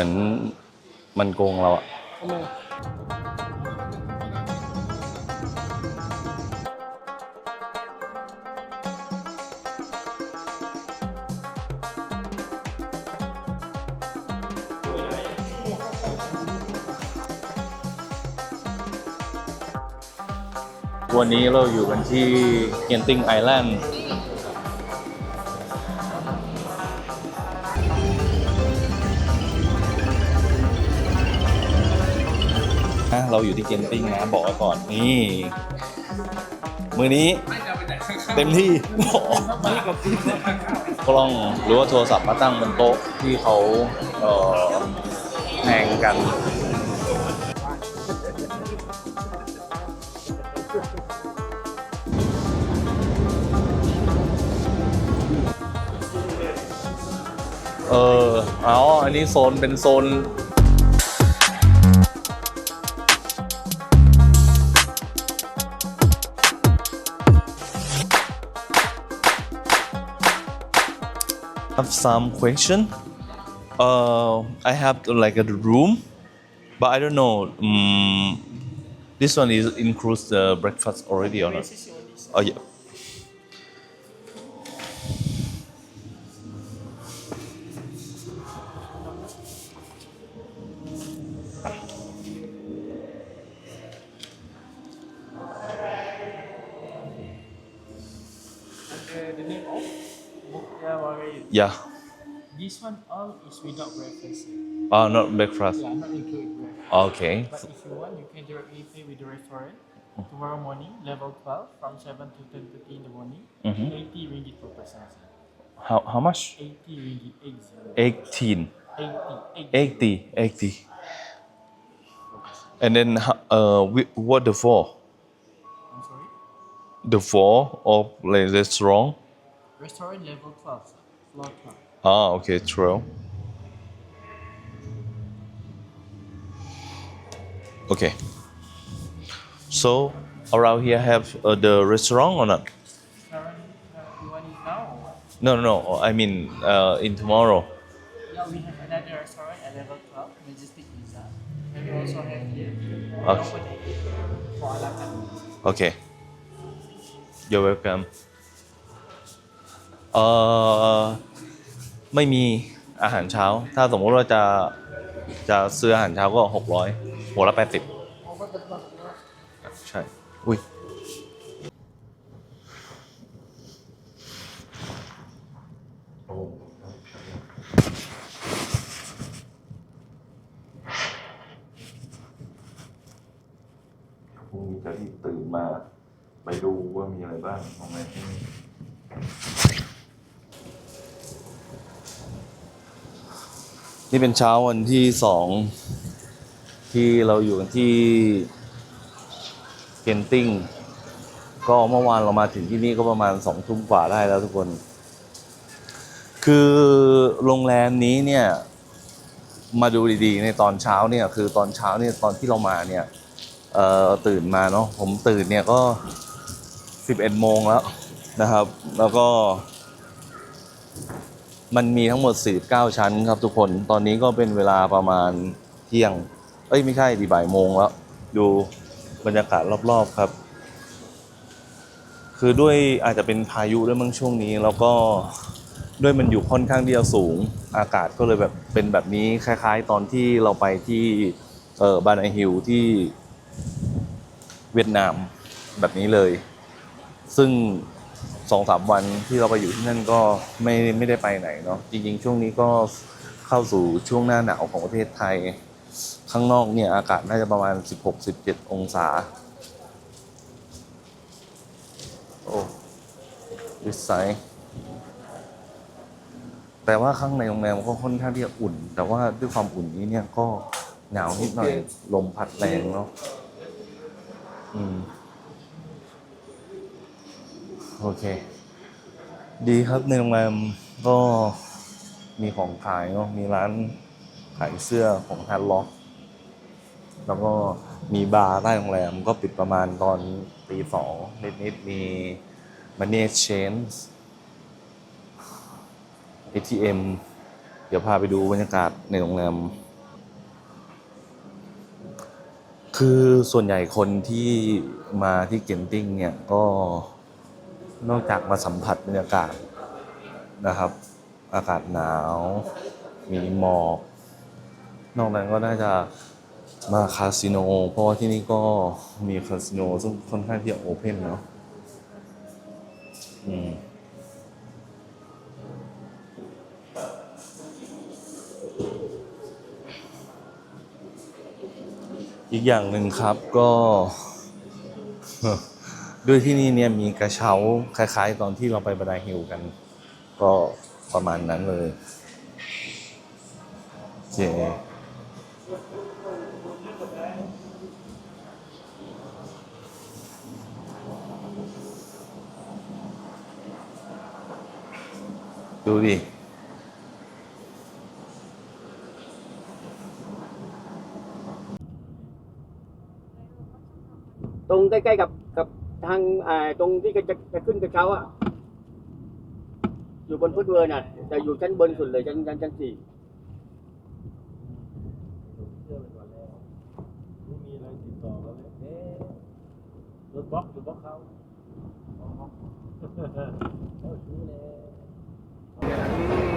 มือนมันโกงเราอะทำไมวันนี้เราอยู่กันที่เกนติงไอแลนด์ เราอยู่ที่เกนติ้งนะบอกไว้ก่อนนี่มือนี้เต็มที่กล้องหรือว่าโทรศัพท์มาตั้งบนโต๊ะที่เขาเอ่อแทงกันเออเอาอันนี้โซนเป็นโซน some question. Uh, I have like a room, but I don't know. Um, this one is includes the breakfast already or not? Oh yeah. Is without breakfast. Oh, not breakfast. Yeah, not include breakfast. Okay. But if you want, you can directly pay with the restaurant. Tomorrow morning, level 12, from 7 to 10.30 in the morning, Mhm. 80 ringgit per person. sir. How how much? 80 ringgit, 80. 18. 80, 80. 80. 80. And then ho- uh, what the for? I'm sorry? The for of like restaurant? Restaurant level 12, sir. floor 12. Ah, okay, true. Okay. So around here have uh, the restaurant or not? Restaurant, uh, you want it now or what? No, no, no. I mean uh, in tomorrow. Yeah, we have another restaurant at level 12, Majestic Pizza. And we also have here, Okay. open for a la carte. Okay. You're welcome. เอ่อไม่มีอาหารเช้า ถ้าสมมติว่าจะ จะซื้ออาหารเช้าก็หกร้อยหัวละแปดสิบใช่ อุ้ย พรุ่งนี้จะรีบตื่นมา ไปดูว่ามีอะไรบ้างตรงไหนที่นี่ นี่เป็นเช้าวันที่สองที่เราอยู่กันที่เกนติ้งก็เมื่อวานเรามาถึงที่นี่ก็ประมาณสองทุ่มกว่าได้แล้วทุกคน คือโรงแรมนี้เนี่ย มาดูดีๆ ในตอนเช้าเนี่ย คือตอนเช้าเนี่ยตอนที่เรามาเนี่ยเอ่อตื่นมาเนาะผมตื่นเนี่ยก็11โมงแล้วนะครับ แล้วก็ มันมีทั้งหมด 49 ชั้นครับทุกคน ตอนนี้ก็เป็นเวลาประมาณเที่ยง เอ้ยไม่ใช่ดีบ่ายโมงแล้ว ดูบรรยากาศรอบๆครับ คือด้วยอาจจะเป็นพายุด้วยมั้งช่วงนี้ แล้วก็ด้วยมันอยู่ค่อนข้างที่จะสูง อากาศก็เลยแบบเป็นแบบนี้คล้าย ๆ ตอนที่เราไปที่เออบานไอฮิลที่เวียดนามแบบนี้เลย ซึ่ง สองสามวันที่เราไปอยู่ที่นั่นก็ไม่ไม่ได้ไปไหนเนาะจริง ๆ ช่วงนี้ก็เข้าสู่ช่วงหน้าหนาวของประเทศไทย ข้างนอกเนี่ยอากาศน่าจะประมาณ 16-17 องศา โอ้ดิสไซแต่ว่าข้างในโรงแรมก็ค่อนข้างที่จะอุ่น แต่ว่าด้วยความอุ่นนี้เนี่ยก็หนาวนิดหน่อยลมพัดแรงเนาะอืม โอเค ดีครับในโรงแรมก็มีของขายเนาะมีร้านขายเสื้อของฮาร์ล็อก แล้วก็มีบาร์ใต้โรงแรมก็ปิดประมาณตอนตีสองนิดนิดมีมันเน y Exchange ATM เดี๋ยวพาไปดูบรรยากาศในโรงแรม คือส่วนใหญ่คนที่มาที่เกนติ้งเนี่ยก็ นอกจากมาสัมผัสบรรยากาศนะครับ อากาศหนาว มีหมอก นอกนั้นก็น่าจะมาคาสิโน เพราะว่าที่นี่ก็มีคาสิโน ซึ่งค่อนข้างที่จะโอเพนเนาะอืมอีกอย่างหนึ่งครับก็ ด้วยที่นี่เนี่ยมีกระเช้าคล้ายๆ ตอนที่เราไปบันไดฮิลกัน ก็ประมาณนั้นเลยโอเคดูดิตรงใกล้ๆกับกับ ทางอ่าตรงที่จะจะขึ้นกระเช้าอะ อยู่บนฟุตเวิร์นอะจะอยู่ชั้นบนสุดเลยชั้นชั้นชั้นสี่ไม่มีอะไรติดต่อกันเลยเอ๊ะรถบล็อกรถบล็อกเขาโอ้ชูเลย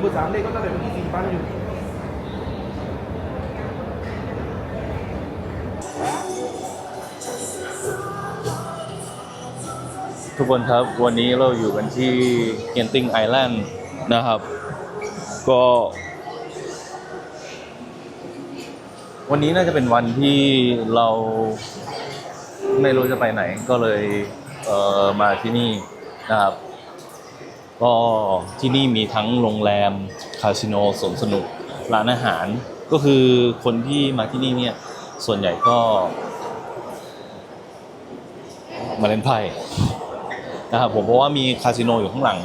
เบอร์สามเลขก็ตั้งแต่วันที่สี่ปันอยู่ ทุกคนครับวันนี้เราอยู่กันที่เกนติงไอแลนด์นะครับ ก็ วันนี้น่าจะเป็นวันที่เราไม่รู้จะไปไหนก็เลยเอ่อมาที่นี่นะครับ ก็ที่นี่มีทั้งโรงแรม คาสิโนสวนสนุก ร้านอาหาร ก็คือคนที่มาที่นี่เนี่ย ส่วนใหญ่ก็มาเล่นไพ่ นะครับผมเพราะว่ามีคาสิโนอยู่ข้างหลัง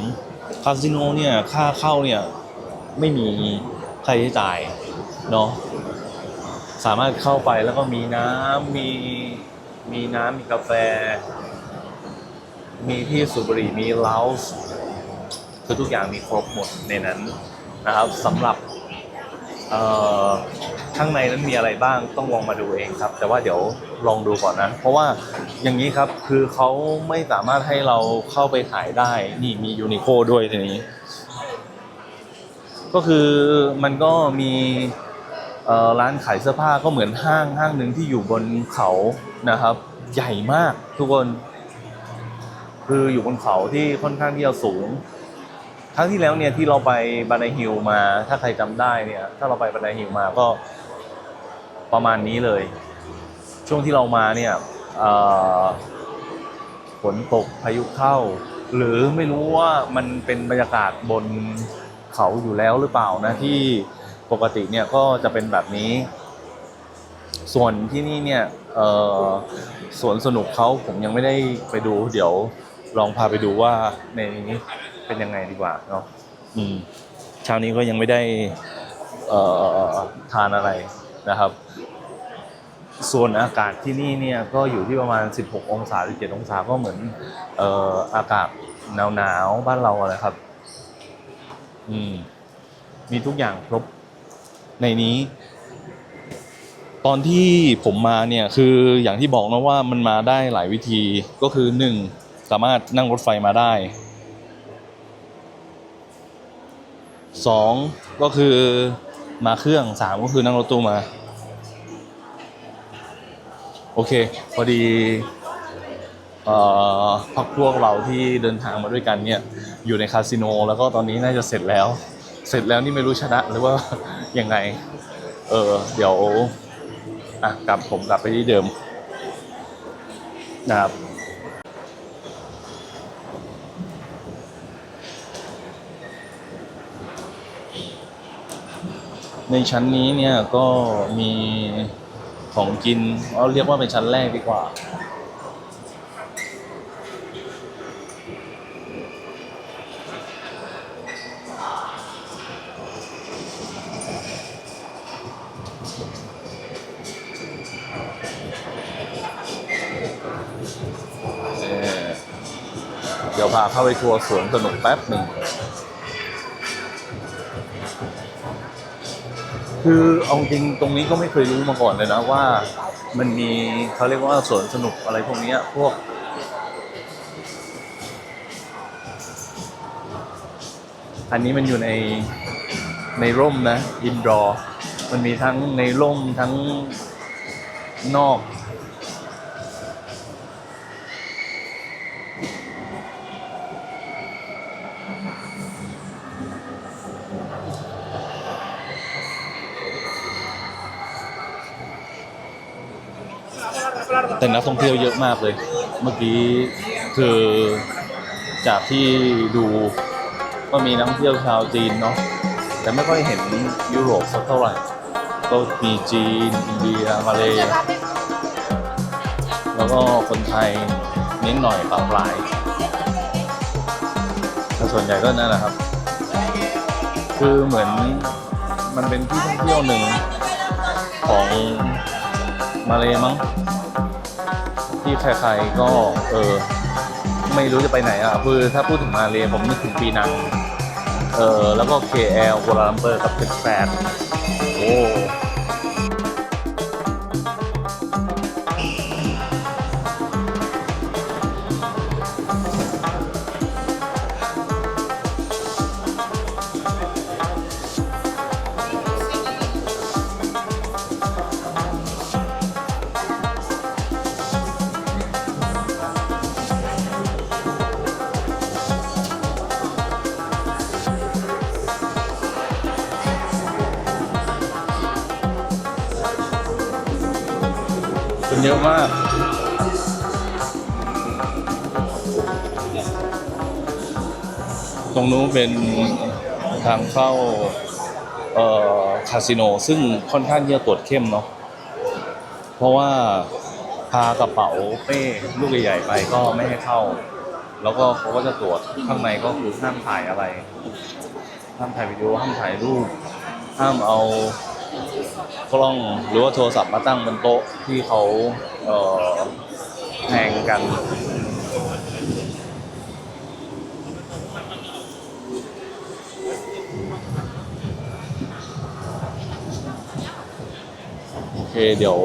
คาสิโนเนี่ยค่าเข้าเนี่ยไม่มีค่าใช้จ่ายเนาะสามารถเข้าไปแล้วก็มีน้ำมีมีน้ำมีกาแฟ มีที่สูบบุหรี่มีเลาส์คือทุกอย่างมีครบหมดในนั้นนะครับสำหรับ ข้างในนั้นมีอะไรบ้างต้องลองมาดูเองครับ แต่ว่าเดี๋ยวลองดูก่อนนะ เพราะว่าอย่างนี้ครับคือเขาไม่สามารถให้เราเข้าไปถ่ายได้ นี่มียูนิโคด้วยทีนี้ ก็คือมันก็มีร้านขายเสื้อผ้าก็เหมือนห้างห้างหนึ่งที่อยู่บนเขานะครับ ใหญ่มากทุกคน คืออยู่บนเขาที่ค่อนข้างที่จะสูงครั้งที่แล้วเนี่ยที่เราไปบันไดฮิลมา ถ้าใครจำได้เนี่ย ถ้าเราไปบันไดฮิลมาก็ ประมาณนี้เลย ช่วงที่เรามาเนี่ยฝนตกพายุเข้า หรือไม่รู้ว่ามันเป็นบรรยากาศบนเขาอยู่แล้วหรือเปล่านะที่ปกติเนี่ยก็จะเป็นแบบนี้ ส่วนที่นี่เนี่ยสวนสนุกเขาผมยังไม่ได้ไปดู เดี๋ยวลองพาไปดูว่าในนี้เป็นยังไงดีกว่าเนาะอืมเช้านี้ก็ยังไม่ได้ทานอะไรนะครับ ส่วนอากาศที่นี่เนี่ยก็อยู่ที่ประมาณ 16 องศา17องศาก็เหมือนเอ่ออากาศหนาวๆบ้านเราอะนะครับ อืม มีทุกอย่างครบในนี้ ตอนที่ผมมาเนี่ยคืออย่างที่บอกนะว่ามันมาได้หลายวิธีก็คือหนึ่งสามารถนั่งรถไฟมาได้สองก็คือมาเครื่องสามก็คือนั่งรถตู้มา โอเค พอดีพักพวกเราที่เดินทางมาด้วยกันเนี่ย อยู่ในคาสิโน แล้วก็ตอนนี้น่าจะเสร็จแล้ว เสร็จแล้วนี่ไม่รู้ชนะหรือว่ายังไง เออเดี๋ยวอะกลับผมกลับไปที่เดิมนะครับในชั้นนี้เนี่ยก็มี ของกินเอาเรียกว่าเป็นชั้นแรกดีกว่าเอ่อเดี๋ยวพาเข้าไปทัวร์สวนสนุกแป๊บหนึ่ง คือเอาจริงตรงนี้ก็ไม่เคยรู้มาก่อนเลยนะว่า มันมีเขาเรียกว่าสวนสนุกอะไรพวกนี้พวก อันนี้มันอยู่ในในร่มนะอินดอร์มันมีทั้งในร่มทั้งนอก แต่นักท่องเที่ยวเยอะมากเลย เมื่อกี้คือจากที่ดูก็มีนักท่องเที่ยวชาวจีนเนาะแต่ไม่ค่อยเห็นยุโรปสักเท่าไหร่ก็มีจีนอินเดียมาเลยแล้วก็คนไทยนิดหน่อยปางปลายแต่ส่วนใหญ่ก็นั่นแหละครับ คือเหมือนมันเป็นที่ท่องเที่ยวหนึ่งของมาเลยมั้ง ที่ใครๆก็เออไม่รู้จะไปไหนอะคือถ้าพูดถึงมาเลยผมนึกถึงปีนังเออแล้วก็ KL กัวลาลัมเปอร์กับเพชรแปดโอ้ คนเยอะมากตรงนู้นเป็นทางเข้าเอ่อคาสิโนซึ่งค่อนข้างที่จะตรวจเข้มเนาะเพราะว่าพากระเป๋าเป้ลูกใหญ่ๆไปก็ไม่ให้เข้า แล้วก็เขาก็จะตรวจข้างในก็คือห้ามถ่ายอะไร ห้ามถ่ายวิดีโอห้ามถ่ายรูป ห้ามเอา กล้องหรือว่าโทรศัพท์มาตั้งบนโต๊ะที่เขาเอ่อแทงกันโอเคเดี๋ยว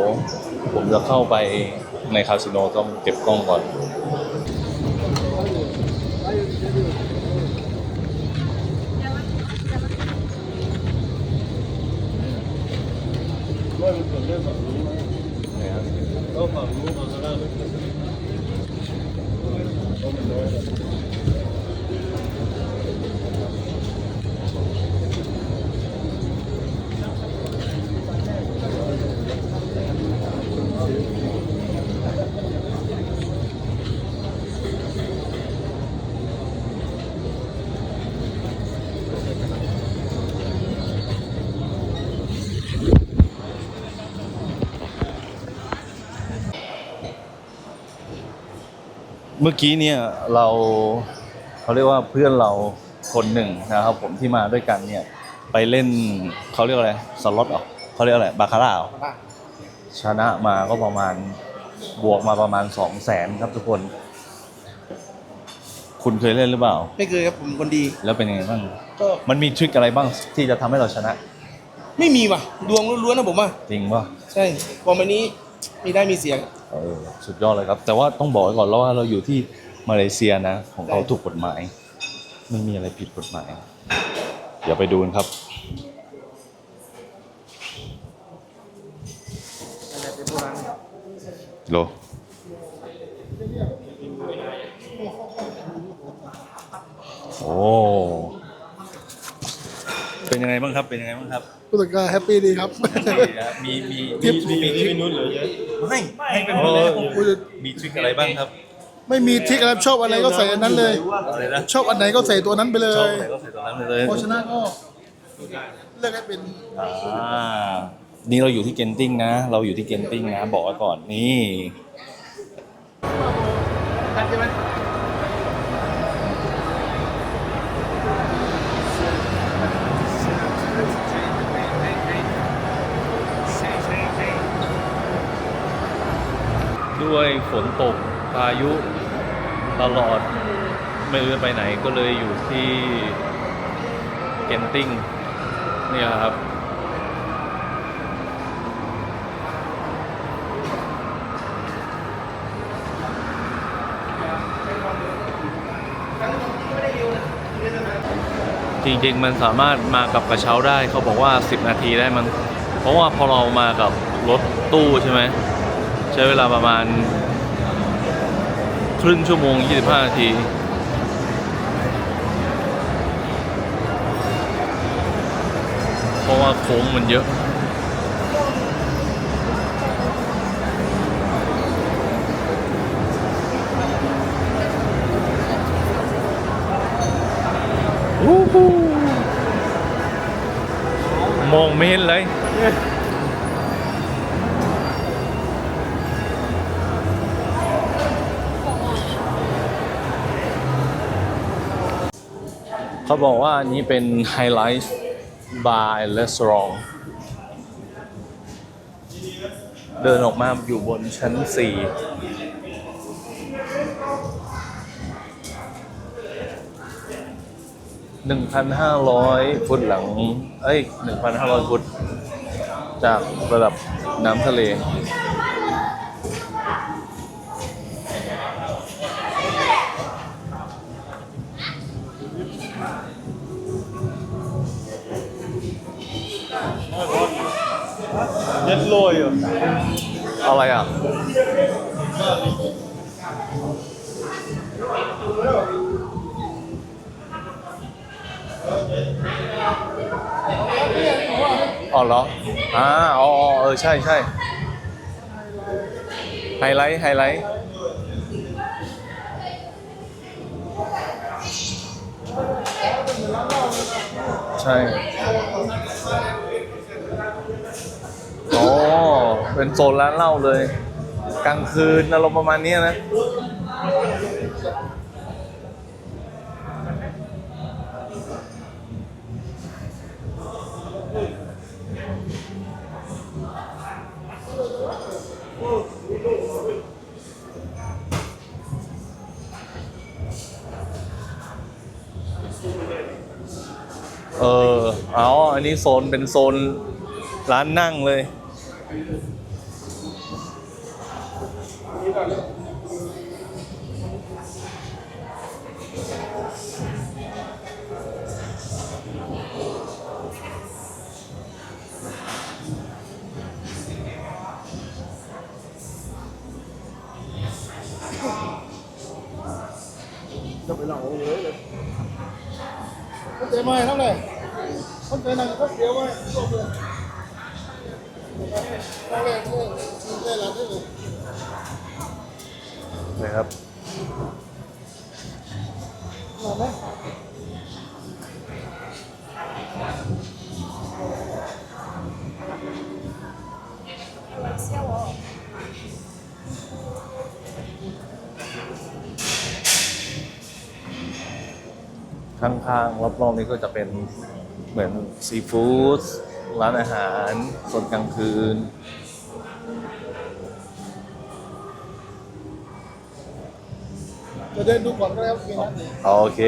ผมจะเข้าไปในคาสิโนต้องเก็บกล้องก่อน เมื่อกี้เนี่ยเราเขาเรียกว่าเพื่อนเราคนหนึ่งนะครับผมที่มาด้วยกันเนี่ยไปเล่นเขาเรียกอะไรสล็อตเหรอเขาเรียกอะไรบาคาร่าเหรอชนะมาก็ประมาณบวกมาประมาณสองแสนครับทุกคน คุณเคยเล่นหรือเปล่า ไม่เคยครับผมคนดี แล้วเป็นยังไงบ้าง ก็มันมีทริคอะไรบ้างที่จะทำให้เราชนะ ไม่มีว่ะ ดวงล้วนๆนะผมอะจริงป่ะ ใช่พอมานี้มีได้มีเสียง เออสุดยอดเลยครับ แต่ว่าต้องบอกไว้ก่อนแล้วว่าเราอยู่ที่มาเลเซียนะ ของเขาถูกกฎหมาย ไม่มีอะไรผิดกฎหมาย เดี๋ยวไปดูกันครับ โลโอ้ เป็นยังไงบ้างครับ เป็นยังไงบ้างครับรู้สึกก็แฮปปี้ดีครับมีมีทริปมีมีทริคนุ่นเหรอไม่ให้เป็นคนแรกมีทริคอะไรบ้างครับไม่มีทริกอะไรชอบอะไรก็ใส่อันนั้นเลย อะไรนะชอบอันไหนก็ใส่ตัวนั้นไปเลชอบยอะไรก็ใส่ตรงนั้นไปเลยเพราะฉะนั้นก็เลือกให้เป็น อ่านี่เราอยู่ที่เกนติ้งนะ เราอยู่ที่เกนติ้งนะ บอกไว้ก่อนนี่ ด้วยฝนตกพายุตลอดไม่รู้จะไปไหนก็เลยอยู่ที่เกนติ้งนี่แครับ จริงๆมันสามารถมากับกระเช้าได้เขาบอกว่า 10 นาทีได้มัน เพราะว่าพอเรามากับรถตู้ใช่ไหม ช้เวลาประมาณ ครึ่งชั่วโมง 25 นาทีเพราะว่าโค้งมันเยอะฮูฮูมองไม่เห็นเลย เขาบอกว่าอันนี้เป็นไฮไลท์บาร์และส a อ t เดินออกมาอยู่บนชั้น 4 1,500 ฟุตหลัง เอ้ย 1,500 ฟุต จากระดับน้ำทะเล โรยอะอะไรอะอ๋อเหรออ่าอ๋ออ๋อเออ ใช่ใช่ไฮไลท์ ไฮไลท์ ใช่ อ๋อ เป็นโซนร้านเหล้าเลย กลางคืนอารมณ์ประมาณนี้นะ เอออ๋ออันนี้โซนเป็นโซนร้านนั่งเลย คนเนะครับมาไหมข้างๆรอบๆนี้ก็จะเป็นเหมือนซีฟู้ดร้านอาหารโซนกลางคืน จะเดินดูก่อนก็ได้ครับมีนัดนี้โอเค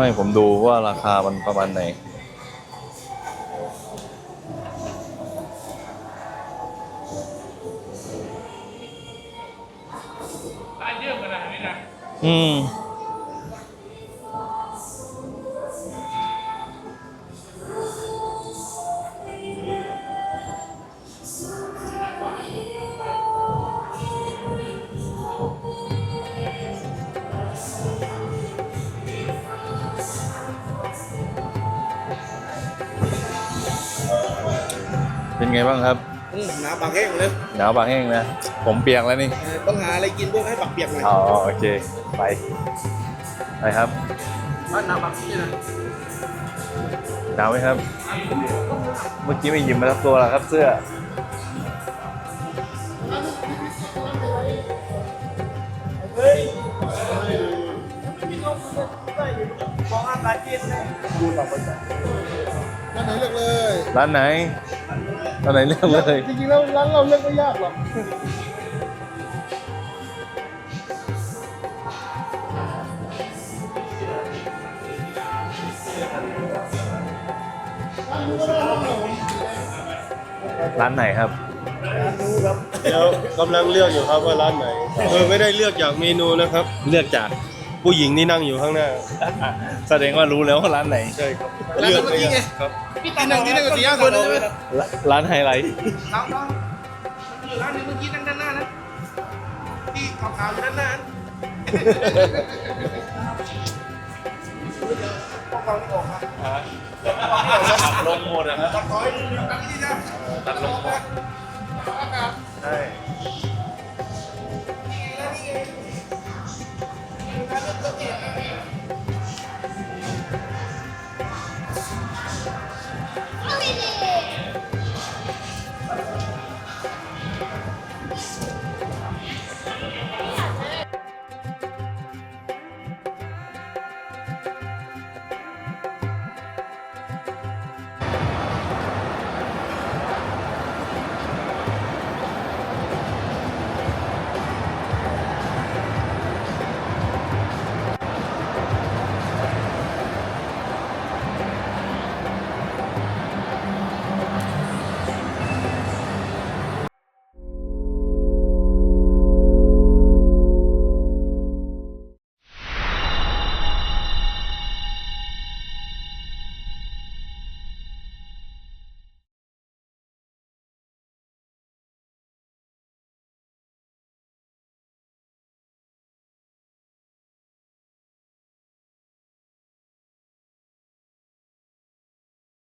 ไม่ผมดูว่าราคามันประมาณไหน เป็นไงบ้างครับอืมน้ำปากแห้งเลยหนาวบางแห้งนะ ผมเปียกแล้วนี่ เออต้องหาอะไรกินเพื่อให้ปากเปียกหน่อยอ๋อโอเค ไป ไปครับบ้านน้ำปากนี่นะหนาวไหมครับ เมื่อกี้ไม่หยิบมาทักตัวแล้วครับเสื้อได้อยู่ของอาการกินเลยดูต่อไปจ้ะร้านไหนเลือกเลยร้านไหน ร้านไหนเลือกเลย จริงๆแล้วร้านเราเลือกไม่ยากหรอกร้านนี้ก็ได้ร้านไหนร้านไหนครับ เดี๋ยวกำลังเลือกอยู่ครับว่าร้านไหนเออไม่ได้เลือกจากเมนูนะครับ เลือกจาก ผู้หญิงที่นั่งอยู่ข้างหน้า แสดงว่ารู้แล้วว่าร้านไหน ใช่ครับเลือกไปยังครับพี่ตานั่งที่นั่งกับสี่ห้าคนใช่ไหมร้านร้านไฮไลท์น้องน้องมันอยู่ร้านหนึงเมื่อกี้นั่งด้านหน้านะที่ขาวๆอยู่ด้านหน้านะพวกเรานี่ออกมาตัดลงหมดอะครับตัดถอยตัดที่นี่นะตัดลงหมดใช่ Yeah.